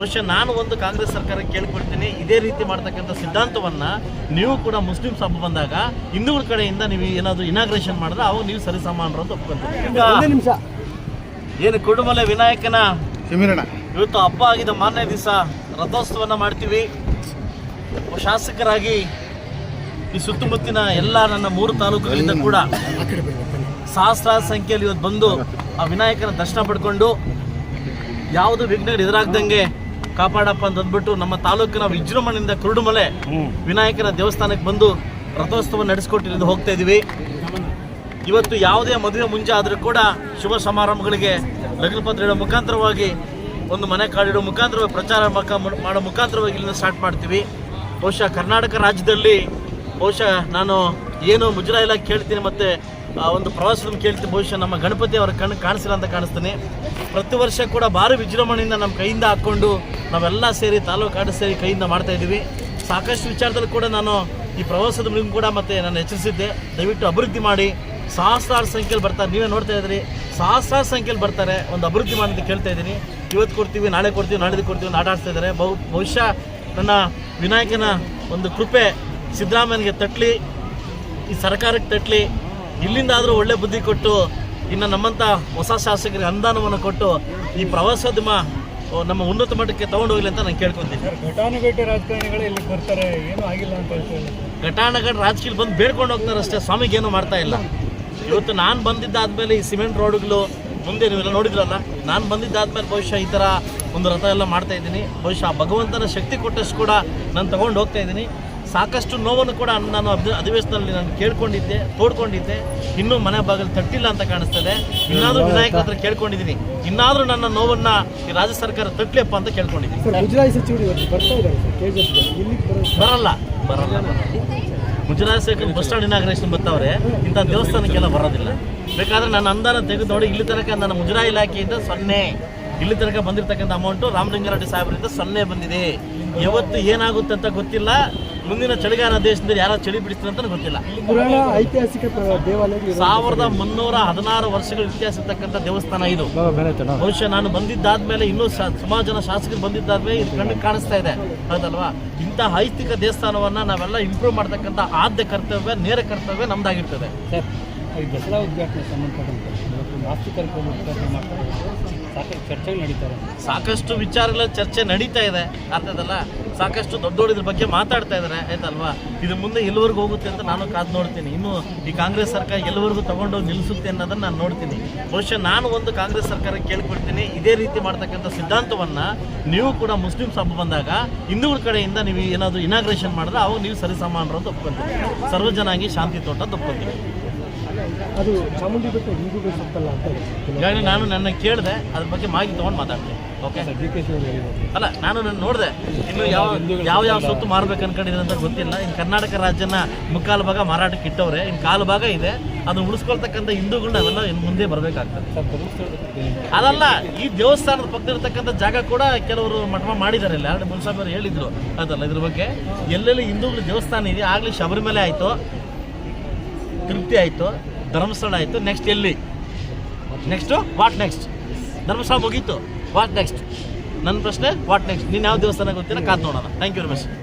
ಬಹುಶಃ ನಾನು ಒಂದು ಕಾಂಗ್ರೆಸ್ ಸರ್ಕಾರ ಕೇಳ್ಕೊಳ್ತೀನಿ ಇದೇ ರೀತಿ ಮಾಡ್ತಕ್ಕಂಥ ಸಿದ್ಧಾಂತವನ್ನ ನೀವು ಕೂಡ ಮುಸ್ಲಿಮ್ಸ್ ಹಬ್ಬ ಬಂದಾಗ ಹಿಂದೂಗಳ ಕಡೆಯಿಂದ ನೀವು ಏನಾದರೂ ಇನಾಗ್ರೇಷನ್ ಮಾಡಿದ್ರೆ ಅವಾಗ ನೀವು ಸರಿಸಮಾನರು ಅಂತ ಒಪ್ಕೊಂತೀನಿ. ಒಂದೇ ನಿಮಿಷ. ಏನು ಕುಡುಮಲೆ ವಿನಾಯಕನ ಇವತ್ತು ಹಬ್ಬ ಆಗಿದ ಮಾರನೇ ದಿವಸ ರಥೋತ್ಸವನ ಮಾಡ್ತೀವಿ. ಶಾಸಕರಾಗಿ ಈ ಸುತ್ತಮುತ್ತಿನ ಎಲ್ಲ ನನ್ನ ಮೂರು ತಾಲೂಕುಗಳಿಂದ ಕೂಡ ಸಹಸ್ರಾರು ಸಂಖ್ಯೆಯಲ್ಲಿ ಇವತ್ತು ಬಂದು ಆ ವಿನಾಯಕನ ದರ್ಶನ ಪಡ್ಕೊಂಡು ಯಾವುದು ವಿಘ್ನಗಳು ಎದುರಾಗ್ದಂಗೆ ಕಾಪಾಡಪ್ಪ ಅಂತ ಅಂದ್ಬಿಟ್ಟು ನಮ್ಮ ತಾಲೂಕಿನ ವಿಜೃಂಭಣೆಯಿಂದ ಕುರುಡುಮಲೆ ವಿನಾಯಕನ ದೇವಸ್ಥಾನಕ್ಕೆ ಬಂದು ರಥೋತ್ಸವ ನಡೆಸ್ಕೊಟ್ಟಿದ್ದು ಹೋಗ್ತಾ ಇದೀವಿ. ಇವತ್ತು ಯಾವುದೇ ಮದುವೆ ಮುಂಜೆ ಆದರೂ ಕೂಡ ಶುಭ ಸಮಾರಂಭಗಳಿಗೆ ಲಗ್ನಪತ್ರ ಇಡೋ ಮುಖಾಂತರವಾಗಿ ಒಂದು ಮನೆ ಕಾಡಿಡೋ ಮುಖಾಂತರವಾಗಿ ಪ್ರಚಾರ ಮಾಡೋ ಮುಖಾಂತರವಾಗಿ ಇಲ್ಲಿಂದ ಸ್ಟಾರ್ಟ್ ಮಾಡ್ತೀವಿ. ಬಹುಶಃ ಕರ್ನಾಟಕ ರಾಜ್ಯದಲ್ಲಿ ಬಹುಶಃ ನಾನು ಏನು ಮುಜರಾ ಇಲಾಖೆ ಕೇಳ್ತೀನಿ ಮತ್ತು ಒಂದು ಪ್ರವಾಸದ ಕೇಳ್ತೀವಿ ಬಹುಶಃ ನಮ್ಮ ಗಣಪತಿ ಅವರ ಕಣ್ಣು ಕಾಣಿಸಿಲ್ಲ ಅಂತ ಕಾಣಿಸ್ತೀನಿ. ಪ್ರತಿ ವರ್ಷ ಕೂಡ ಭಾರಿ ವಿಜೃಂಭಣೆಯಿಂದ ನಮ್ಮ ಕೈಯಿಂದ ಹಾಕ್ಕೊಂಡು ನಾವೆಲ್ಲ ಸೇರಿ, ತಾಲೂಕು ಸೇರಿ ಕೈಯಿಂದ ಮಾಡ್ತಾ ಇದ್ದೀವಿ. ಸಾಕಷ್ಟು ವಿಚಾರದಲ್ಲಿ ಕೂಡ ನಾನು ಈ ಪ್ರವಾಸದ ಮೂಲಕ ಕೂಡ ಮತ್ತೆ ನಾನು ಎಚ್ಚರಿಸಿದ್ದೆ. ದಯವಿಟ್ಟು ಅಭಿವೃದ್ಧಿ ಮಾಡಿ. ಸಹಸ್ರಾರು ಸಂಖ್ಯೆಯಲ್ಲಿ ಬರ್ತಾರೆ. ನೀವೇ ನೋಡ್ತಾ ಇದ್ರಿ ಸಹಸ್ರಾರು ಸಂಖ್ಯೆಯಲ್ಲಿ ಬರ್ತಾರೆ. ಒಂದು ಅಭಿವೃದ್ಧಿ ಮಾಡೋದು ಕೇಳ್ತಾ ಇದ್ದೀನಿ. ಇವತ್ತು ಕೊಡ್ತೀವಿ, ನಾಳೆ ಕೊಡ್ತೀವಿ, ನಾಡಿದ್ದು ಕೊಡ್ತೀವಿ ಅಂತ ಇದ್ದಾರೆ. ಬಹು, ಬಹುಶಃ ನನ್ನ ವಿನಾಯಕನ ಒಂದು ಕೃಪೆ ಸಿದ್ದರಾಮಯ್ಯನಿಗೆ ತಟ್ಟಲಿ ಈ ಸರ್ಕಾರಕ್ಕೆ ತಟ್ಟಲಿ ಇಲ್ಲಿಂದಾದರೂ ಒಳ್ಳೆ ಬುದ್ಧಿ ಕೊಟ್ಟು ಇನ್ನು ನಮ್ಮಂಥ ಹೊಸ ಶಾಸಕರಿಗೆ ಅನುದಾನವನ್ನು ಕೊಟ್ಟು ಈ ಪ್ರವಾಸೋದ್ಯಮ ನಮ್ಮ ಉನ್ನತ ಮಟ್ಟಕ್ಕೆ ತಗೊಂಡು ಹೋಗ್ಲಿ ಅಂತ ನಾನು ಕೇಳ್ಕೊತೀನಿ. ಘಟಾನುಘಟಿ ರಾಜಕಾರಣಿಗಳು ಇಲ್ಲಿಗೆ ಬರ್ತಾರೆ ಏನೂ ಆಗಿಲ್ಲ ಅಂತ ಹೇಳ್ತಾರೆ ಘಟಾನುಘಟ ರಾಜಕೀಯ ಬಂದು ಬೇಡ್ಕೊಂಡು ಹೋಗ್ತಾರೆ ಅಷ್ಟೇ ಸ್ವಾಮಿಗೆ ಏನು ಮಾಡ್ತಾ ಇಲ್ಲ. ಇವತ್ತು ನಾನು ಬಂದಿದ್ದಾದ್ಮೇಲೆ ಈ ಸಿಮೆಂಟ್ ರೋಡ್ಗಳು ಮುಂದೆ ನೀವೆಲ್ಲ ನೋಡಿದ್ರಲ್ಲ ನಾನು ಬಂದಿದ್ದಾದ್ಮೇಲೆ ಬಹುಶಃ ಈ ಥರ ಒಂದು ರಥ ಎಲ್ಲ ಮಾಡ್ತಾ ಇದ್ದೀನಿ. ಬಹುಶಃ ಭಗವಂತನ ಶಕ್ತಿ ಕೊಟ್ಟಷ್ಟು ಕೂಡ ನಾನು ತಗೊಂಡು ಹೋಗ್ತಾ ಇದ್ದೀನಿ. ಸಾಕಷ್ಟು ನೋವನ್ನು ಕೂಡ ನಾನು ಅಧಿ ಅಧಿವೇಶನದಲ್ಲಿ ನಾನು ಕೇಳ್ಕೊಂಡಿದ್ದೆ ತೋಡ್ಕೊಂಡಿದ್ದೆ. ಇನ್ನೂ ಮನೆ ಬಾಗಿಲು ತಟ್ಟಿಲ್ಲ ಅಂತ ಕಾಣಿಸ್ತದೆ. ಇನ್ನಾದರೂ ವಿನಾಯಕ ಹತ್ರ ಕೇಳ್ಕೊಂಡಿದ್ದೀನಿ. ಇನ್ನಾದರೂ ನನ್ನ ನೋವನ್ನು ಈ ರಾಜ್ಯ ಸರ್ಕಾರ ತಟ್ಟಲಿಯಪ್ಪ ಅಂತ ಕೇಳ್ಕೊಂಡಿದ್ದೀನಿ. ಬರಲ್ಲ ಬರಲ್ಲ. ಗುಜರಾತ್ ಸರ್ಕಾರ ಬಸ್ ಸ್ಟ್ಯಾಂಡ್ ಇನಾಗ್ರೇಷನ್ ಬರ್ತಾವ್ರೆ ಇಂಥ ದೇವಸ್ಥಾನಕ್ಕೆಲ್ಲ ಬರೋದಿಲ್ಲ. ಬೇಕಾದ್ರೆ ನನ್ನ ಅಂದಾನ ತೆಗೆದು ನೋಡಿ ಇಲ್ಲಿ ತನಕ ನನ್ನ ಮುಜರಾಯಿ ಇಲಾಖೆಯಿಂದ ಸೊನ್ನೆ. ಇಲ್ಲಿ ತನಕ ಬಂದಿರತಕ್ಕಂಥ ಅಮೌಂಟು ರಾಮಲಿಂಗಾರೆಡ್ಡಿ ಸಾಹೇಬರಿಂದ ಸೊನ್ನೆ ಬಂದಿದೆ. ಯಾವತ್ತು ಏನಾಗುತ್ತೆ ಅಂತ ಗೊತ್ತಿಲ್ಲ. ಮುಂದಿನ ಚಳಿಗಾಲ ದೇಶದಲ್ಲಿ ಯಾರು ಚಳಿ ಬಿಡಿಸ್ತಾರೆ ಅಂತ ಗೊತ್ತಿಲ್ಲ. ಪುರಾಣ ಐತಿಹಾಸಿಕ ದೇವಾಲಯ ಸಾವಿರದ ಮುನ್ನೂರ ಹದಿನಾರು ವರ್ಷಗಳ ಇತಿಹಾಸ ಇರ್ತಕ್ಕಂಥ ದೇವಸ್ಥಾನ ಇದು. ಬಹುಶಃ ನಾನು ಬಂದಿದ್ದಾದ್ಮೇಲೆ ಇನ್ನೂ ಸುಮಾರು ಜನ ಶಾಸಕರು ಬಂದಿದ್ದಾದ್ಮೇಲೆ ಇದು ಕಣ್ಣು ಕಾಣಿಸ್ತಾ ಇದೆ. ಹೌದಲ್ವಾ? ಇಂಥ ಐತಿಕ ದೇವಸ್ಥಾನವನ್ನ ನಾವೆಲ್ಲ ಇಂಪ್ರೂವ್ ಮಾಡ್ತಕ್ಕಂಥ ಆದ್ಯ ಕರ್ತವ್ಯ ನೇರ ಕರ್ತವ್ಯ ನಮ್ದಾಗಿರ್ತದೆ. ದಸರಾ ಉದ್ಘಾಟನೆ ಸಂಬಂಧಪಟ್ಟಂತೆ ಇವತ್ತು ವಾಸ್ತು ಕಾರ್ಯಕ್ರಮ ಉದ್ಘಾಟನೆ ಮಾಡ್ತಾರೆ. ಸಾಕಷ್ಟು ಚರ್ಚೆಗಳು ನಡೀತಾರೆ ಸಾಕಷ್ಟು ವಿಚಾರಗಳ ಚರ್ಚೆ ನಡೀತಾ ಇದೆ. ಅರ್ಥದಲ್ಲ? ಸಾಕಷ್ಟು ದೊಡ್ಡ ದೊಡ್ಡ ಇದ್ರ ಬಗ್ಗೆ ಮಾತಾಡ್ತಾ ಇದ್ದಾರೆ ಆಯ್ತಲ್ವಾ? ಇದು ಮುಂದೆ ಎಲ್ಲವರೆಗೂ ಹೋಗುತ್ತೆ ಅಂತ ನಾನು ಕಾದು ನೋಡ್ತೀನಿ. ಇನ್ನು ಈ ಕಾಂಗ್ರೆಸ್ ಸರ್ಕಾರ ಎಲ್ಲವರೆಗೂ ತಗೊಂಡೋಗಿ ನಿಲ್ಲಿಸುತ್ತೆ ಅನ್ನೋದನ್ನ ನಾನು ನೋಡ್ತೀನಿ. ಬಹುಶಃ ನಾನು ಒಂದು ಕಾಂಗ್ರೆಸ್ ಸರ್ಕಾರ ಕೇಳ್ಕೊಳ್ತೀನಿ. ಇದೇ ರೀತಿ ಮಾಡ್ತಕ್ಕಂಥ ಸಿದ್ಧಾಂತವನ್ನ ನೀವು ಕೂಡ ಮುಸ್ಲಿಮ್ಸ್ ಹಬ್ಬ ಬಂದಾಗ ಹಿಂದೂಗಳ ಕಡೆಯಿಂದ ನೀವು ಏನಾದರೂ ಇನಾಗ್ರೇಷನ್ ಮಾಡಿದ್ರೆ ಅವಾಗ ನೀವು ಸರಿಸಮಾನರು ಅಂತ ಒಪ್ಕೊಂತೀವಿ ಸರ್ವಜನಾಗಿ ಶಾಂತಿ ತೋಟ ಅಂತ ಅದು ಚಾಮುಂಡಿ ಬೆಟ್ಟ ಹಿಂದೂಗಳು ಸುತ್ತಲ್ಲ ಅಂತ. ನಾನು ನನ್ನ ಕೇಳಿದೆ ಅದ್ರ ಬಗ್ಗೆ ಮಾಹಿತಿ ತಗೊಂಡು ಮಾತಾಡ್ತೀನಿ. ಓಕೆ ಅಲ್ಲ ನಾನು ನನ್ನ ನೋಡಿದೆ ಇನ್ನು ಯಾವ ಯಾವ ಯಾವ ಸೊತ್ತು ಮಾರ್ಬೇಕು ಅನ್ಕೊಂಡಿದ್ರೆ ಅಂತ ಗೊತ್ತಿಲ್ಲ. ಇನ್ನು ಕರ್ನಾಟಕ ರಾಜ್ಯನ ಮುಕ್ಕಾಲು ಭಾಗ ಮಾರಾಟಕ್ಕೆ ಇಟ್ಟವ್ರೆ. ಇನ್ನು ಕಾಲು ಭಾಗ ಇದೆ. ಅದನ್ನ ಉಳಿಸ್ಕೊಳ್ತಕ್ಕಂಥ ಹಿಂದೂಗಳನ್ನ ನಾವೆಲ್ಲ ಇನ್ನು ಮುಂದೆ ಬರಬೇಕಾಗ್ತದೆ. ಅದಲ್ಲ ಈ ದೇವಸ್ಥಾನದ ಪಕ್ಕದಿರ್ತಕ್ಕಂಥ ಜಾಗ ಕೂಡ ಕೆಲವರು ಮಠ ಮಾಡಿದ್ದಾರೆ ಇಲ್ಲ ಮುನ್ಸಾಬ್ ಅವರು ಹೇಳಿದ್ರು. ಅದಲ್ಲ ಇದ್ರ ಬಗ್ಗೆ. ಎಲ್ಲೆಲ್ಲಿ ಹಿಂದೂಗಳ ದೇವಸ್ಥಾನ ಇದೆ ಆಗಲಿ ಶಬರಿಮಲೆ ಆಯಿತು ತೃಪ್ತಿ ಆಯಿತು, ಧರ್ಮಸ್ಥಳ ಆಯಿತು ನೆಕ್ಸ್ಟ್ ಎಲ್ಲಿ? ನೆಕ್ಸ್ಟು ವಾಟ್ ನೆಕ್ಸ್ಟ್ ಧರ್ಮಸ್ಥಳ ಮುಗೀತು ವಾಟ್ ನೆಕ್ಸ್ಟ್ ನನ್ನ ಪ್ರಶ್ನೆ ವಾಟ್ ನೆಕ್ಸ್ಟ್ ನೀನು ಯಾವ ದೇವಸ್ಥಾನ ಗೊತ್ತಿಲ್ಲ, ಕಾದು ನೋಡೋಣ. Thank you very much